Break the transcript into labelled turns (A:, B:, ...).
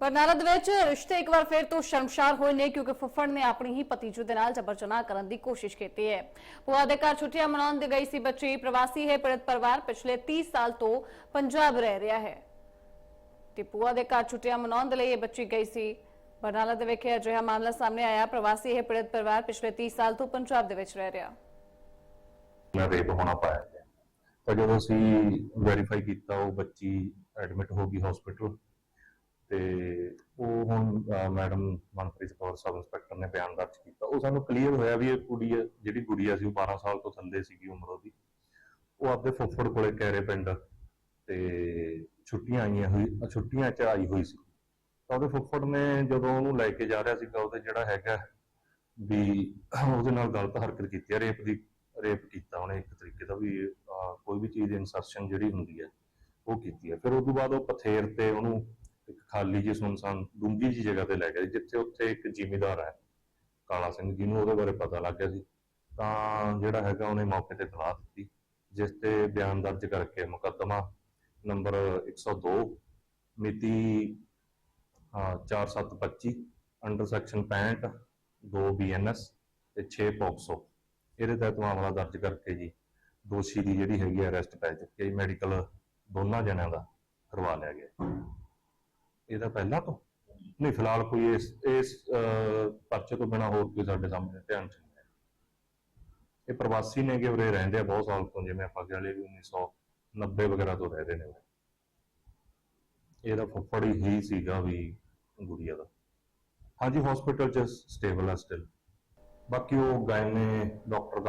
A: ਬਰਨਾਲਾ ਦੇ ਵਿੱਚ ਰਿਸ਼ਤੇ ਇੱਕ ਵਾਰ ਫਿਰ ਤੋਂ ਸ਼ਰਮਸ਼ਾਰ ਹੋਏ ਨੇ ਕਿਉਂਕਿ ਫੁੱਫੜ ਨੇ ਆਪਣੀ ਹੀ ਭਤੀਜੂ ਦੇ ਨਾਲ ਜਬਰ ਜਨਾਹ ਕਰਨ ਦੀ ਕੋਸ਼ਿਸ਼ ਕੀਤੀ ਹੈ। ਭੂਆ ਦੇ ਘਰ ਛੁੱਟੀਆਂ ਮਨਾਉਣ ਦੇ ਗਈ ਸੀ ਬੱਚੀ। ਪ੍ਰਵਾਸੀ ਹੈ, ਪੀੜਤ ਪਰਿਵਾਰ ਪਿਛਲੇ 30 ਸਾਲ ਤੋਂ ਪੰਜਾਬ ਰਹਿ ਰਿਹਾ ਹੈ। ਤੇ ਭੂਆ ਦੇ ਘਰ ਛੁੱਟੀਆਂ ਮਨਾਉਣ ਦੇ ਲਈ ਇਹ ਬੱਚੀ ਗਈ ਸੀ। ਬਰਨਾਲਾ ਦੇ ਵਿਖੇ ਅਜਿਹਾ ਮਾਮਲਾ ਸਾਹਮਣੇ ਆਇਆ। ਪ੍ਰਵਾਸੀ ਹੈ, ਪੀੜਤ ਪਰਿਵਾਰ ਪਿਛਲੇ 30 ਸਾਲ ਤੋਂ ਪੰਜਾਬ ਦੇ ਵਿੱਚ ਰਹਿ ਰਿਹਾ।
B: ਮੈਂ ਰੇਪ ਹੋਣਾ ਪਾਇਆ ਗਿਆ। ਤਾਂ ਜਦੋਂ ਅਸੀਂ ਵੈਰੀਫਾਈ ਕੀਤਾ, ਉਹ ਬੱਚੀ ਐਡਮਿਟ ਹੋ ਗਈ ਹਸਪੀਟਲ ਤੇ ਉਹ ਹੁਣ madam Manpreet Kaur sub inspector ਨੇ ਬਿਆਨ ਦਰਜ ਕੀਤਾ। ਉਹ ਸਾਨੂੰ ਕਲੀਅਰ ਹੋਇਆ ਵੀ ਇਹ ਕੁੜੀ ਹੈ- ਜਿਹੜੀ ਗੁੜੀਆ ਸੀ, ਉਹ 12 ਸਾਲ ਤੋਂ ਥੱਲੇ ਸੀਗੀ ਉਮਰ ਉਹਦੀ। ਉਹ ਆਪਦੇ ਫੁੱਫੜ ਕੋਲੇ ਕੈਰੇ ਪਿੰਡ ਤੇ ਛੁੱਟੀਆਂ ਆਈਆਂ ਹੋਈ ਛੁੱਟੀਆਂ ਚ ਆਈ ਹੋਈ ਸੀ। ਤਾਂ ਉਹਦੇ ਫੁੱਫੜ ਨੇ ਜਦੋਂ ਉਹਨੂੰ ਲੈ ਕੇ ਜਾ ਰਿਹਾ ਸੀਗਾ, ਉਹਦੇ ਜਿਹੜਾ ਹੈਗਾ ਵੀ ਉਹਦੇ ਨਾਲ ਗਲਤ ਹਰਕਤ ਕੀਤੀ ਹੈ ਰੇਪ ਦੀ, ਰੇਪ ਕੀਤਾ ਉਹਨੇ ਇੱਕ ਤਰੀਕੇ ਦਾ ਵੀ ਕੋਈ ਵੀ ਚੀਜ਼ ਇਨਸਰਸ਼ਨ ਜਿਹੜੀ ਹੁੰਦੀ ਹੈ ਉਹ ਕੀਤੀ ਹੈ ਫਿਰ ਉਸ ਤੋਂ ਬਾਅਦ ਉਹ ਪਥੇਰ ਤੇ ਉਹਨੂੰ ਖਾਲੀ ਜੀ ਸੁਨਸਾਨ ਡੂੰਗੀ ਜਿਹੀ ਜਗ੍ਹਾ ਤੇ ਲੈ ਗਏ ਜਿੱਥੇ ਉੱਥੇ ਇੱਕ ਜ਼ਿਮੀਦਾਰ ਹੈ, ਕਾਲਾ ਸਿੰਘ, ਜਿਹਨੂੰ ਉਹਦੇ ਬਾਰੇ ਪਤਾ ਲੱਗ ਗਿਆ ਸੀ। ਤਾਂ ਜਿਹੜਾ ਹੈਗਾ ਉਹਨੇ ਮੌਕੇ ਤੇ ਤਲਾਹ ਦਿੱਤੀ, ਜਿਸ ਤੇ ਬਿਆਨ ਦਰਜ ਕਰਕੇ ਮੁਕੱਦਮਾ ਨੰਬਰ 102 ਮਿਤੀ 4725 ਅੰਡਰ ਸੈਕਸ਼ਨ 65 2 ਬੀਐਨਐਸ ਤੇ 6 ਪੋਕਸੋ। ਇਹਦੇ ਤਹਿਤ ਮਾਮਲਾ ਦਰਜ ਕਰਕੇ ਜੀ ਦੋਸ਼ੀ ਦੀ ਜਿਹੜੀ ਹੈਗੀ ਅਰੈਸਟ ਪੈ ਚੁੱਕੀ ਹੈ ਮੈਡੀਕਲ ਦੋਨਾਂ ਜਣਿਆਂ ਦਾ ਕਰਵਾ ਲਿਆ ਗਿਆ। ਇਹਦਾ ਪਹਿਲਾਂ ਤੋਂ। ਨਹੀਂ ਫਿਲਹਾਲ ਕੋਈ ਇਸ ਇਸ ਅਹ, ਪਰਚੇ ਤੋਂ ਬਿਨਾ ਹੋਰ ਕੋਈ ਸਾਡੇ ਸਾਹਮਣੇ ਧਿਆਨ ਚ ਨਹੀਂ ਆਇਆ। ਇਹ ਪ੍ਰਵਾਸੀ ਨੇ ਕਿ ਉਰੇ ਰਹਿੰਦੇ ਆ ਬਹੁਤ ਸਾਲ ਤੋਂ ਜਿਵੇਂ ਆਪਾਂ ਕਹਿ ਲਈਏ ਵੀ 1990 ਵਗੈਰਾ ਤੋਂ ਰਹਿ ਰਹੇ ਨੇ ਉਰੇ। ਇਹਦਾ ਫੁੱਫੜ ਹੀ ਸੀਗਾ ਵੀ ਗੁੜੀਆ ਦਾ। ਹਾਂਜੀ ਹਸਪੀਟਲ ਚ ਸਟੇਬਲ ਆ ਸਟਿਲ ਬਾਕੀ ਉਹ ਗਾਇਨੇ ਡਾਕਟਰ ਦਾ